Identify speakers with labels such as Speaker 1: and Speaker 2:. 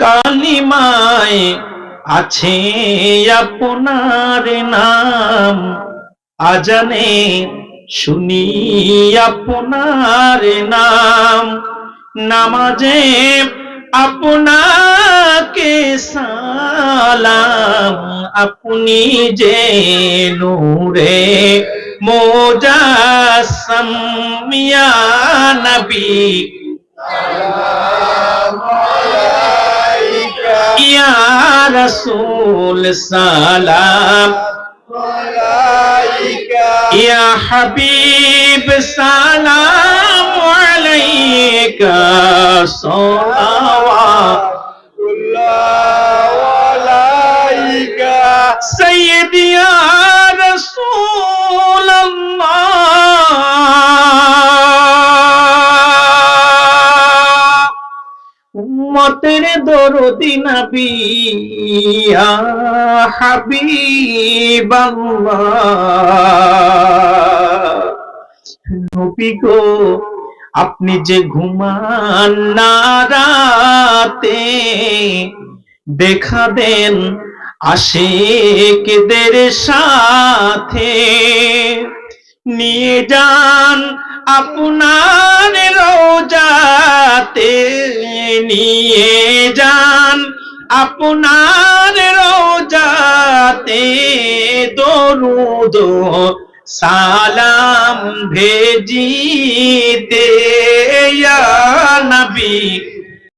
Speaker 1: কালিমায় আছে আপনার নাম। আজানে শুনি আপনার নাম। নামাজে আপনাকে সালাম, আপনি যে নূরে মোজাসম ইয়া নবী। رسول السلام يا حبيب السلام عليك صلوات الله عليك سيدي يا رسول উম্মতের দরদি নবী নবী গো, আপনি যে ঘুমান না রাতে, দেখা দেন আশেকদের সাথে। নিয়ে যান আপনার রোজাতে। নিয়ে যান। আপনার রোজাতে দরুদ সালাম ভেজিতে নবী।